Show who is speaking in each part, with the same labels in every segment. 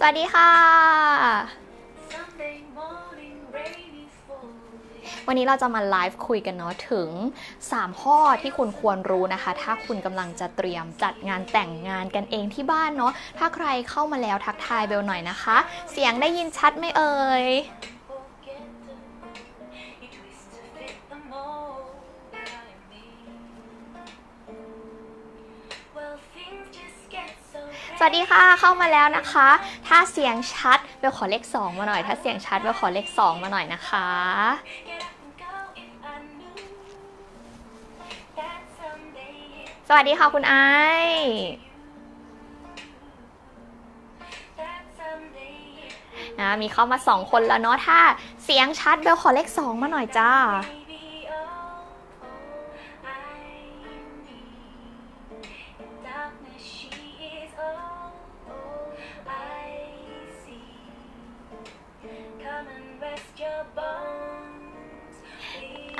Speaker 1: สวัสดีค่ะ
Speaker 2: Sunday morning, rainy falling.
Speaker 1: วันนี้เราจะมาไลฟ์คุยกันเนาะถึง 3 ข้อที่คุณควรรู้นะคะ ถ้าคุณกำลังจะเตรียมจัดงานแต่งงานกันเองที่บ้านเนาะถ้าใครเข้ามาแล้วทักทายเบลหน่อยนะคะ เสียงได้ยินชัดไหมเอ่ย สวัสดีค่ะเข้ามาแล้วนะคะ ถ้าเสียงชัดเบลขอเลข 2 มาหน่อย ถ้าเสียงชัดเบลขอเลข 2 มาหน่อยนะคะ สวัสดีค่ะคุณไอนะมีเข้ามา 2 คนแล้วเนาะถ้าเสียงชัดเบลขอเลข 2 มาหน่อยจ้า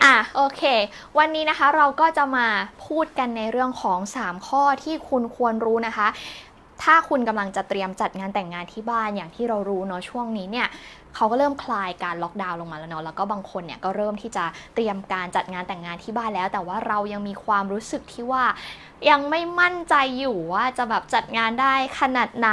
Speaker 1: อะโอเค วันนี้นะคะเราก็จะมาพูดกันในเรื่องของ 3 ข้อที่คุณควรรู้นะคะ ถ้าคุณกำลังจะเตรียมจัดงานแต่งงานที่บ้านอย่างที่เรารู้เนาะช่วงนี้เนี่ยเขาก็เริ่มคลายการล็อกดาวน์ลงมาแล้วเนาะแล้วก็บางคนเนี่ยก็เริ่มที่จะเตรียมการจัดงานแต่งงานที่บ้านแล้ว แต่ว่าเรายังมีความรู้สึกที่ว่า ยังไม่มั่นใจอยู่ว่าจะแบบจัดงานได้ขนาดไหน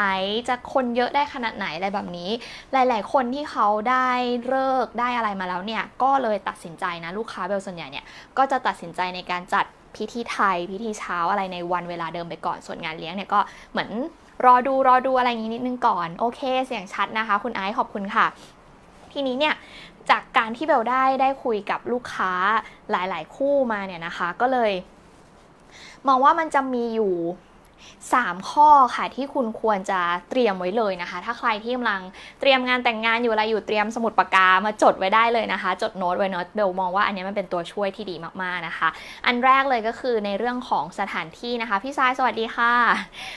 Speaker 1: จะคนเยอะได้ขนาดไหนอะไรแบบนี้ หลาย ๆ คนที่เขาได้เลิกได้อะไรมาแล้วเนี่ยก็เลยตัดสินใจนะลูกค้าเบลส่วนใหญ่เนี่ยก็จะตัดสินใจในการจัด พิธีไทย พิธีเช้าอะไรในวันเวลาเดิมไปก่อน ส่วนงานเลี้ยงเนี่ยก็เหมือนรอดูรอดูอะไรอย่างนี้นิดนึงก่อน โอเค เสียงชัดนะคะ คุณไอซ์ขอบคุณค่ะ ทีนี้เนี่ยจากการที่เบลได้ได้คุยกับลูกค้าหลาย ๆ คู่มาเนี่ยนะคะ ก็เลย มองว่ามันจะมีอยู่ 3 ข้อค่ะที่คุณควรจะเตรียมไว้เลยนะคะ ถ้าใครที่กำลังเตรียมงานแต่งงานอยู่อะไรอยู่เตรียมสมุดปากกามาจดไว้ได้เลยนะคะ จดโน้ตไว้เนาะเบลมองว่าอันนี้มันเป็นตัวช่วยที่ดีมากๆนะคะ อันแรกเลยก็คือในเรื่องของสถานที่นะคะ พี่ซายสวัสดีค่ะ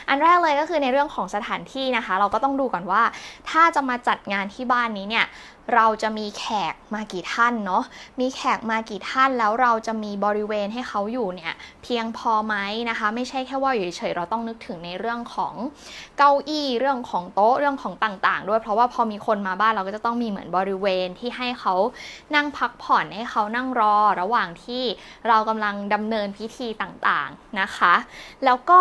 Speaker 1: อันแรกเลยก็คือในเรื่องของสถานที่นะคะ เราก็ต้องดูก่อนว่า ถ้าจะมาจัดงานที่บ้านนี้เนี่ย เราจะมีแขกมากี่ท่านเนาะมีแขกมากี่ท่านแล้วเราจะมีบริเวณให้เขาอยู่เนี่ยเพียงพอไหมนะคะ ไม่ใช่แค่ว่าอยู่เฉยๆเราต้องนึกถึงในเรื่องของเก้าอี้เรื่องของโต๊ะเรื่องของต่างๆ ด้วยเพราะว่าพอมีคนมาบ้านเราก็จะต้องมีเหมือนบริเวณที่ให้เขานั่งพักผ่อนให้เขานั่งรอระหว่างที่เรากำลังดำเนินพิธีต่างๆนะคะ แล้วก็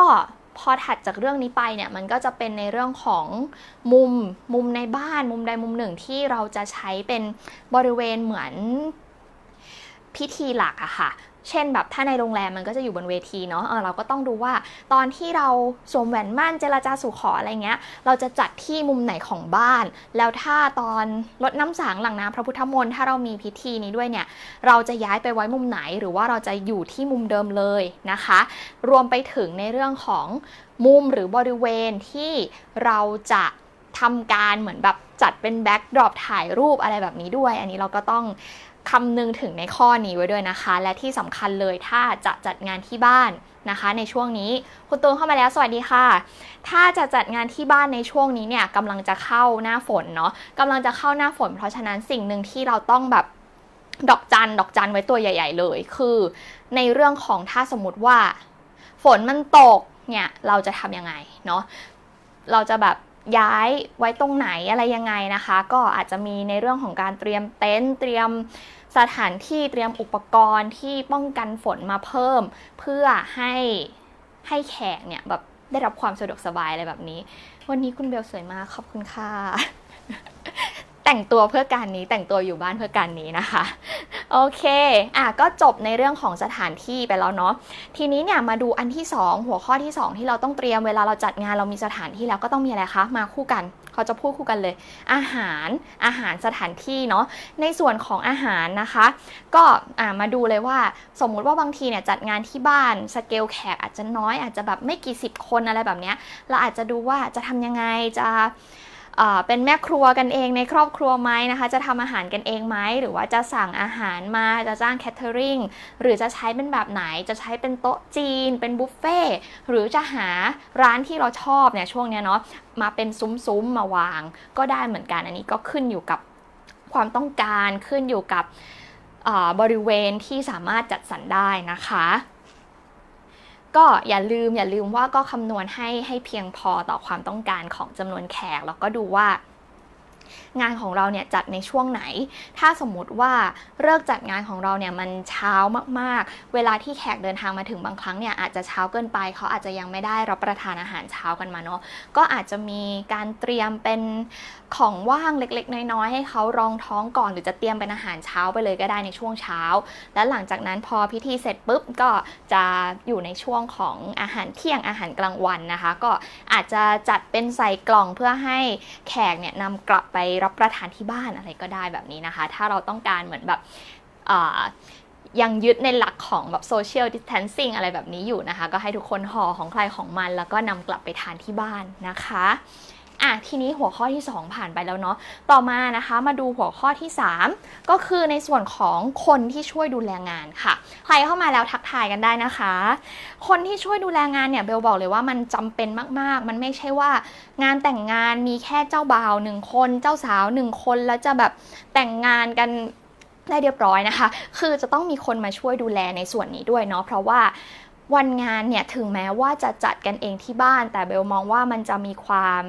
Speaker 1: พอถัดจากเรื่องนี้ไปเนี่ยมันก็จะเป็นในเรื่องของมุมมุมในบ้านมุมใดมุมหนึ่งที่เราจะใช้เป็นบริเวณเหมือนพิธีหลักอะค่ะ เช่นแบบถ้าในโรงแรมมันก็จะอยู่บนเวทีเนาะเออเราก็ต้องดูว่าตอนที่เราสวมแหวนมั่นเจรจาสู่ขออะไรเงี้ย เราจะจัดที่มุมไหนของบ้าน แล้วถ้าตอนรดน้ำสังหลังน้ำพระพุทธมนต์ถ้าเรามีพิธีนี้ด้วยเนี่ย เราจะย้ายไปไว้มุมไหน หรือว่าเราจะอยู่ที่มุมเดิมเลยนะคะ รวมไปถึงในเรื่องของมุมหรือบริเวณที่เราจะทำการเหมือนแบบจัดเป็นแบ็กดรอปถ่ายรูปอะไรแบบนี้ด้วย อันนี้เราก็ต้อง คำนึงถึงในข้อนี้ไว้ด้วยนะคะ และที่สำคัญเลยถ้าจะจัดงานที่บ้านนะคะ ในช่วงนี้คุณตูนเข้ามาแล้วสวัสดีค่ะ ถ้าจะจัดงานที่บ้านในช่วงนี้เนี่ยกำลังจะเข้าหน้าฝนเนาะกำลังจะเข้าหน้าฝน เพราะฉะนั้นสิ่งหนึ่งที่เราต้องแบบดอกจันดอกจันไว้ตัวใหญ่ ๆ เลย คือในเรื่องของถ้าสมมติว่า ฝนมันตกเนี่ยเราจะทำยังไงเนาะเราจะแบบ ย้ายไว้ตรงไหนอะไรยังไงนะคะ ก็อาจจะมีในเรื่องของการเตรียมเต็นท์เตรียมสถานที่เตรียมอุปกรณ์ที่ป้องกันฝนมาเพิ่ม เพื่อให้ให้แขกเนี่ยแบบได้รับความสะดวกสบายอะไรแบบนี้ วันนี้คุณเบลสวยมากขอบคุณค่ะ แต่งตัวเพื่อการนี้แต่งตัวอยู่บ้านเพื่อการนี้นะคะ โอเคอะก็จบในเรื่องของสถานที่ไปแล้วเนาะทีนี้เนี่ยมาดูอันที่ 2 หัวข้อที่ 2 ที่เราต้องเตรียมเวลาเราจัดงานเรามีสถานที่แล้วก็ต้องมีอะไรคะมาคู่กันเขาจะพูดคู่กันเลย อาหารอาหารสถานที่เนาะในส่วนของอาหารนะคะ ก็อ่ามาดูเลยว่าสมมุติว่าบางทีเนี่ยจัดงานที่บ้านสเกลแขกอาจจะน้อยอาจจะแบบไม่กี่สิบคนอะไรแบบเนี้ยเราอาจจะดูว่าจะทำยังไงจะ เป็นแม่ครัวกันเองในครอบครัวไหมนะคะ จะทำอาหารกันเองไหมหรือว่าจะสั่งอาหารมาจะจ้างแคทเทอริงหรือจะใช้เป็นแบบไหนจะใช้เป็นโต๊ะจีน เป็นบุฟเฟ่ต์หรือจะหาร้านที่เราชอบเนี่ยช่วงเนี้ยเนาะมาเป็นซุ้มๆมาวาง ก็ได้เหมือนกันอันนี้ก็ขึ้นอยู่กับความต้องการขึ้นอยู่กับบริเวณที่สามารถจัดสรรได้นะคะ ก็อย่าลืมอย่าลืมว่าก็คำนวณให้ให้เพียงพอต่อความต้องการของจำนวนแขก แล้วก็ดูว่า งานของเราเนี่ยจัดในช่วงไหน ถ้าสมมุติว่าเลิกจัดงานของเราเนี่ยมันเช้ามากๆ เวลาที่แขกเดินทางมาถึงบางครั้งเนี่ยอาจจะเช้าเกินไปเขาอาจจะยังไม่ได้รับประทานอาหารเช้ากันมาเนาะก็อาจจะมีการเตรียมเป็นของว่างเล็กๆ น้อยๆให้เขารองท้องก่อน หรือจะเตรียมเป็นอาหารเช้าไปเลยก็ได้ในช่วงเช้า และหลังจากนั้นพอพิธีเสร็จปุ๊บก็จะอยู่ในช่วงของอาหารเที่ยงอาหารกลางวันนะคะ ก็อาจจะจัดเป็นใส่กล่องเพื่อให้แขกเนี่ยนำกลับไปรับประทานที่บ้านอะไรก็ได้แบบนี้นะคะ ถ้าเราต้องการเหมือนแบบยังยึดในหลักของแบบโซเชียลดิสเทนซิ่งอะไรแบบนี้อยู่นะคะ ก็ให้ทุกคนห่อของใครของมัน แล้วก็นำกลับไปทานที่บ้านนะคะ อะทีนี้หัวข้อที่ 2 ผ่านไปแล้วเนาะต่อมานะคะมาดูหัวข้อที่ 3 ก็คือในส่วนของคนที่ช่วยดูแลงานค่ะ ใครเข้ามาแล้วทักทายกันได้นะคะ คนที่ช่วยดูแลงานเนี่ยเบลบอกเลยว่ามันจำเป็นมากๆ มันไม่ใช่ว่างานแต่งงานมีแค่เจ้าบ่าวหนึ่งคนเจ้าสาวหนึ่งคนแล้วจะแบบแต่งงานกันได้เรียบร้อยนะคะ คือจะต้องมีคนมาช่วยดูแลในส่วนนี้ด้วยเนาะเพราะว่า วันงานเนี่ยถึงแม้ว่าจะจัดกันเองที่บ้าน แต่เบลมองว่ามันจะมีความ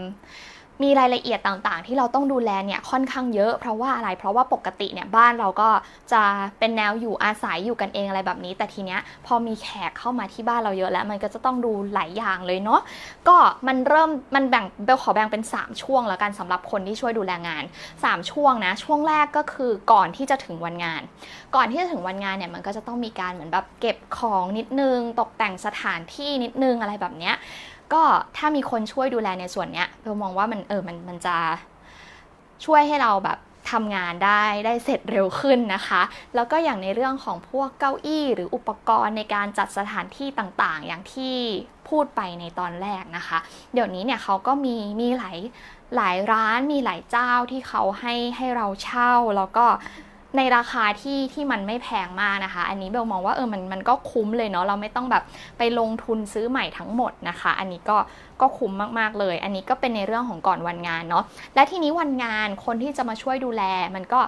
Speaker 1: มีรายละเอียดต่างๆ ที่เราต้องดูแลเนี่ยค่อนข้างเยอะ เพราะว่าอะไรเพราะว่าปกติเนี่ยบ้านเราก็จะเป็นแนวอยู่อาศัยอยู่กันเองอะไรแบบนี้ แต่ทีเนี้ยพอมีแขกเข้ามาที่บ้านเราเยอะแล้ว มันก็จะต้องดูหลายอย่างเลยเนาะก็มันเริ่มมันแบ่งเบลขอแบ่งเป็น 3 ช่วงแล้วกันสำหรับคนที่ช่วยดูแลงาน 3 ช่วงนะช่วงแรกก็คือก่อนที่จะถึงวันงาน ก่อนที่จะถึงวันงานเนี่ยมันก็จะต้องมีการเหมือนแบบเก็บของนิดนึง ตกแต่งสถานที่นิดนึงอะไรแบบเนี้ย ก็ถ้ามีคนช่วยดูแลในส่วนเนี้ยเรามองว่ามันเออมันมันจะช่วยให้เราแบบทำงานได้ได้เสร็จเร็วขึ้นนะคะ แล้วก็อย่างในเรื่องของพวกเก้าอี้ หรืออุปกรณ์ในการจัดสถานที่ต่างๆ อย่างที่พูดไปในตอนแรกนะคะ เดี๋ยวนี้เนี่ยเขาก็มีมีหลายหลายร้านมีหลายเจ้าที่เขาให้ให้เราเช่าแล้วก็ ในราคาที่ที่มันไม่แพงมากนะคะ อันนี้เบลมองว่าเออมันมันก็คุ้มเลยเนาะเราไม่ต้องแบบไปลงทุนซื้อใหม่ทั้งหมดนะคะ อันนี้ก็ก็คุ้มมากๆเลย อันนี้ก็เป็นในเรื่องของก่อนวันงานเนาะและทีนี้วันงานคนที่จะมาช่วยดูแลมันก็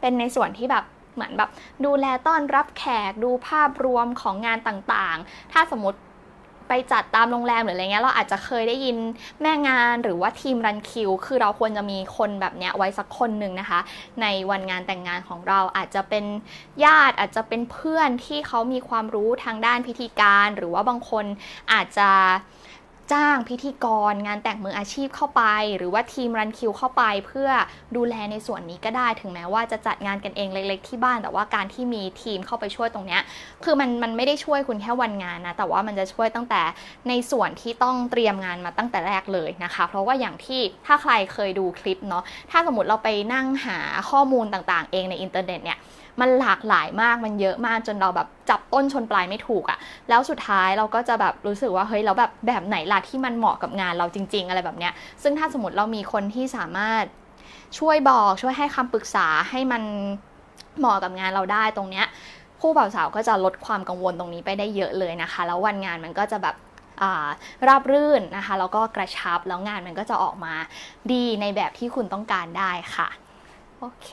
Speaker 1: เป็นในส่วนที่แบบเหมือนแบบดูแลต้อนรับแขกดูภาพรวมของงานต่างๆ ถ้าสมมติ ไปจัดตามโรงแรมหรืออะไรเงี้ยเราอาจจะเคยได้ยินแม่งานหรือว่าทีมรันคิว คือเราควรจะมีคนแบบเนี้ยไว้สักคนหนึ่งนะคะ ในวันงานแต่งงานของเราอาจจะเป็นญาติอาจจะเป็นเพื่อนที่เขามีความรู้ทางด้านพิธีการ หรือว่าบางคนอาจจะ จ้างพิธีกร งานแต่งมืออาชีพเข้าไป หรือว่าทีมรันคิวเข้าไป เพื่อดูแลในส่วนนี้ก็ได้ ถึงแม้ว่าจะจัดงานกันเองเล็ก ๆ ที่บ้าน แต่ว่าการที่มีทีมเข้าไปช่วยตรงเนี้ยคือมันมันไม่ได้ช่วยคุณแค่วันงานนะแต่ว่ามันจะช่วยตั้งแต่ในส่วนที่ต้องเตรียมงานมาตั้งแต่แรกเลยนะคะ เพราะว่าอย่างที่ถ้าใครเคยดูคลิปเนาะถ้าสมมติเราไปนั่งหาข้อมูลต่างๆ เองในอินเทอร์เน็ตเนี่ย มันหลากหลายมากมันเยอะมากจนเราแบบจับต้นชนปลายไม่ถูกอะ่ะ แล้วสุดท้ายเราก็จะแบบรู้สึกว่าเฮ้ยเราแบบแบบไหนล่ะที่มันเหมาะกับงานเราจริง ๆ อะไรแบบเนี้ย ซึ่งถ้าสมมติเรามีคนที่สามารถช่วยบอกช่วยให้คำปรึกษาให้มันเหมาะกับงานเราได้ตรงเนี้ยผู้บ่าวสาวก็จะลดความกังวลตรงนี้ไปได้เยอะเลยนะคะ แล้ววันงานมันก็จะแบบาราบรื่นนะคะ แล้วก็กระชับแล้วงานมันก็จะออกมาดีในแบบที่คุณต้องการได้ค่ะ โอเค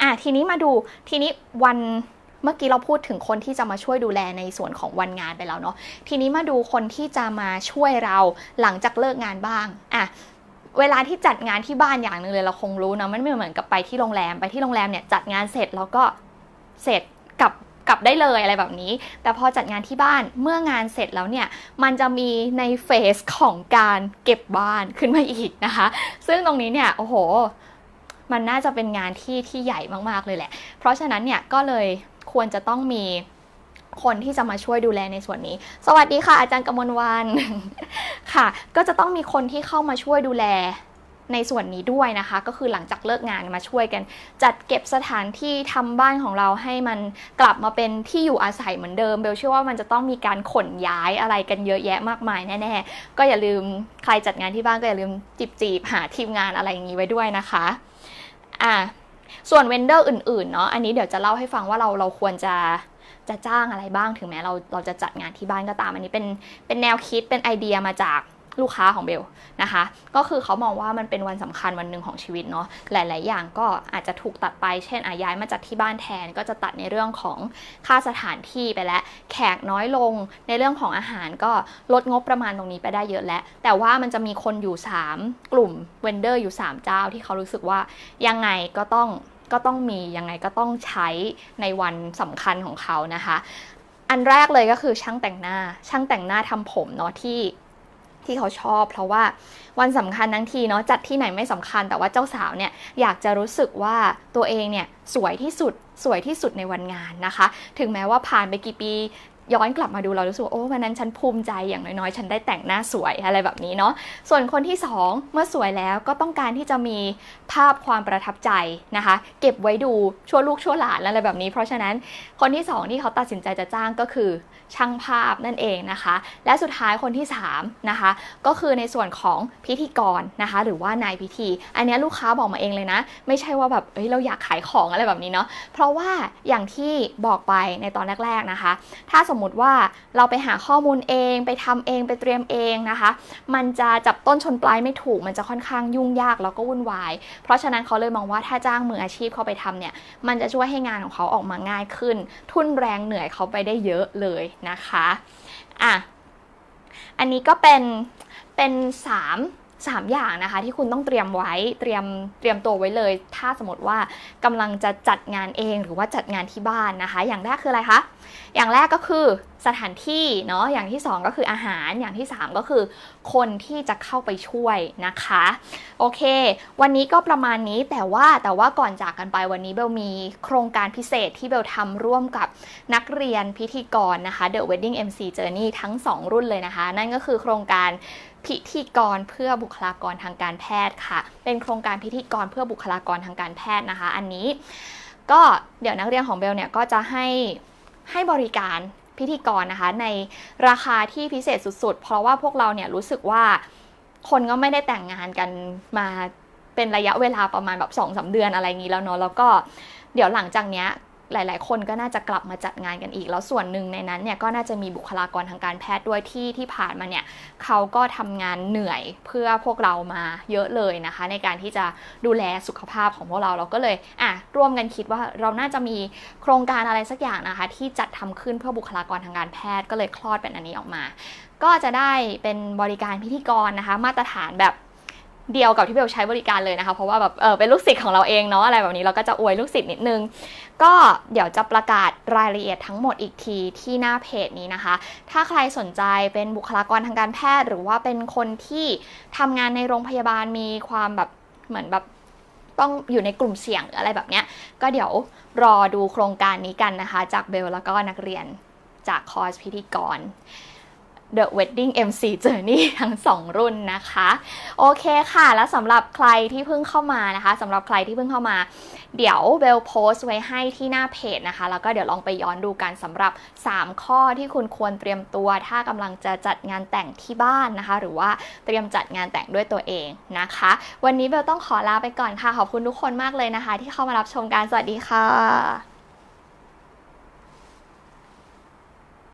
Speaker 1: อะทีนี้มาดูทีนี้วันเมื่อกี้เราพูดถึงคนที่จะมาช่วยดูแลในส่วนของวันงานไปแล้วเนาะทีนี้มาดูคนที่จะมาช่วยเราหลังจากเลิกงานบ้างอะเวลาที่จัดงานที่บ้านอย่างหนึ่งเลยเราคงรู้นะมันไม่เหมือนกับไปที่โรงแรมไปที่โรงแรมเนี่ยจัดงานเสร็จแล้วก็เสร็จกลับกลับได้เลยอะไรแบบนี้ แต่พอจัดงานที่บ้านเมื่องานเสร็จแล้วเนี่ย มันจะมีในเฟสของการเก็บบ้านขึ้นมาอีกนะคะ ซึ่งตรงนี้เนี่ย โอ้โห มันน่าจะเป็นงานที่ที่ใหญ่มากๆเลยแหละ เพราะฉะนั้นเนี่ยก็เลยควรจะต้องมีคนที่จะมาช่วยดูแลในส่วนนี้ สวัสดีค่ะ อาจารย์กมลวันค่ะ ก็จะต้องมีคนที่เข้ามาช่วยดูแลในส่วนนี้ด้วยนะคะ ก็คือหลังจากเลิกงานมาช่วยกัน จัดเก็บสถานที่ทำบ้านของเราให้มันกลับมาเป็นที่อยู่อาศัยเหมือนเดิมเบลเชื่อว่ามันจะต้องมีการขนย้ายอะไรกันเยอะแยะมากมายแน่ๆก็อย่าลืมใครจัดงานที่บ้านก็อย่าลืมจีบจีบๆหาทีมงานอะไรอย่างนี้ไว้ด้วยนะคะ อะส่วนเวนเดอร์อื่นๆเนาะอันนี้เดี๋ยวจะเล่าให้ฟังว่าเราเราควรจะจะจ้างอะไรบ้างถึงแม้เราเราจะจัดงานที่บ้านก็ตาม อันนี้เป็นเป็นแนวคิดเป็นไอเดียมาจาก ลูกค้าของเบลนะคะ ก็คือเขามองว่ามันเป็นวันสำคัญวันหนึ่งของชีวิตเนาะหลาย ๆ อย่างก็อาจจะถูกตัดไปเช่นอาย้ายมาจัดที่บ้านแทนก็จะตัดในเรื่องของค่าสถานที่ไปแล้วแขกน้อยลง ในเรื่องของอาหารก็ลดงบประมาณตรงนี้ไปได้เยอะแล้ว แต่ว่ามันจะมีคนอยู่ 3 กลุ่มเวนเดอร์อยู่ 3 เจ้าที่เขารู้สึกว่ายังไงก็ต้องก็ต้องมียังไงก็ต้องใช้ในวันสำคัญของเขานะคะ อันแรกเลยก็คือช่างแต่งหน้าช่างแต่งหน้าทำผมเนาะที่ ที่เขาชอบ เพราะว่าวันสำคัญทั้งทีเนาะจัดที่ไหนไม่สำคัญ แต่ว่าเจ้าสาวเนี่ยอยากจะรู้สึกว่าตัวเองเนี่ยสวยที่สุดสวยที่สุดในวันงานนะคะ ถึงแม้ว่าผ่านไปกี่ปี ย้อนกลับมาดูเรารู้สึกว่าโอ้วันนั้นฉันภูมิใจอย่างน้อยๆ ฉันได้แต่งหน้าสวยอะไรแบบนี้เนาะส่วนคนที่สองเมื่อสวยแล้วก็ต้องการที่จะมีภาพความประทับใจนะคะ เก็บไว้ดูชั่วลูกชั่วหลานอะไรแบบนี้ เพราะฉะนั้นคนที่สองที่เขาตัดสินใจจะจ้างก็คือช่างภาพนั่นเองนะคะ และสุดท้ายคนที่สามนะคะก็คือในส่วนของพิธีกรนะคะ หรือว่านายพิธี อันนี้ลูกค้าบอกมาเองเลยนะ ไม่ใช่ว่าแบบเอ้ยเราอยากขายของอะไรแบบนี้เนาะเพราะว่าอย่างที่บอกไปในตอนแรกๆนะคะ ถ้าสมมุติว่าเราไปหาข้อมูลเองไปทำเองไปเตรียมเองนะคะ มันจะจับต้นชนปลายไม่ถูก มันจะค่อนข้างยุ่งยากแล้วก็วุ่นวาย เพราะฉะนั้นเขาเลยมองว่าถ้าจ้างมืออาชีพเข้าไปทำเนี่ย มันจะช่วยให้งานของเขาออกมาง่ายขึ้น ทุนแรงเหนื่อยเขาไปได้เยอะเลยนะคะ อะ อันนี้ก็เป็นเป็นสามสามอย่างนะคะที่คุณต้องเตรียมไว้เตรียมเตรียมตัวไว้เลย ถ้าสมมติว่ากำลังจะจัดงานเองหรือว่าจัดงานที่บ้านนะคะ อย่างแรกคืออะไรคะอย่างแรกก็คือสถานที่เนาะอย่างที่ 2 ก็คืออาหารอย่างที่ 3 ก็คือ คนที่จะเข้าไปช่วยนะคะโอเค วันนี้ก็ประมาณนี้แต่ว่าแต่ว่าก่อนจากกันไปวันนี้เบลมีโครงการพิเศษที่เบลทำร่วมกับนักเรียนพิธีกรนะคะ The Wedding MC Journey ทั้ง 2 รุ่นเลยนะคะ นั่นก็คือโครงการ พิธีกรเพื่อบุคลากรทางการแพทย์ค่ะ เป็นโครงการพิธีกรเพื่อบุคลากรทางการแพทย์นะคะ อันนี้ก็เดี๋ยวนักเรียนของเบลเนี่ยก็จะให้ให้บริการพิธีกรนะคะในราคาที่พิเศษสุดๆ เพราะว่าพวกเราเนี่ยรู้สึกว่าคนก็ไม่ได้แต่งงานกันมาเป็นระยะเวลาประมาณแบบ2อสเดือนอะไรอย่างนี้แล้วเนาะแล้วก็เดี๋ยวหลังจากเนี้ย หลาย ๆ คนก็น่าจะกลับมาจัดงานกันอีก แล้วส่วนหนึ่งในนั้นเนี่ยก็น่าจะมีบุคลากรทางการแพทย์ด้วยที่ที่ผ่านมาเนี่ยเขาก็ทำงานเหนื่อยเพื่อพวกเรามาเยอะเลยนะคะ ในการที่จะดูแลสุขภาพของพวกเราเราก็เลยอะร่วมกันคิดว่าเราน่าจะมีโครงการอะไรสักอย่างนะคะ ที่จัดทำขึ้นเพื่อบุคลากรทางการแพทย์ก็เลยคลอดเป็นอันนี้ออกมา ก็จะได้เป็นบริการพิธีกรนะคะ มาตรฐานแบบ เดียวกับที่เบลใช้บริการเลยนะคะ เพราะว่าแบบเออเป็นลูกศิษย์ของเราเองเนาะอะไรแบบนี้เราก็จะอวยลูกศิษย์นิดนึง ก็เดี๋ยวจะประกาศรายละเอียดทั้งหมดอีกทีที่หน้าเพจนี้นะคะ ถ้าใครสนใจเป็นบุคลากรทางการแพทย์ หรือว่าเป็นคนที่ทำงานในโรงพยาบาลมีความแบบเหมือนแบบต้องอยู่ในกลุ่มเสี่ยงหรืออะไรแบบเนี้ยก็เดี๋ยวรอดูโครงการนี้กันนะคะ จากเบลแล้วก็นักเรียนจากคอร์สพิธีกร The Wedding MC Journey ทั้ง 2 รุ่นนะคะ โอเคค่ะ แล้วสำหรับใครที่เพิ่งเข้ามานะคะสำหรับใครที่เพิ่งเข้ามา เดี๋ยวเบลโพสไว้ให้ที่หน้าเพจนะคะ แล้วก็เดี๋ยวลองไปย้อนดูกันสำหรับ 3 ข้อที่คุณควรเตรียมตัว ถ้ากำลังจะจัดงานแต่งที่บ้านนะคะ หรือว่าเตรียมจัดงานแต่งด้วยตัวเองนะคะ วันนี้เบลต้องขอลาไปก่อนค่ะ ขอบคุณทุกคนมากเลยนะคะ ที่เข้ามารับชมการสวัสดีค่ะ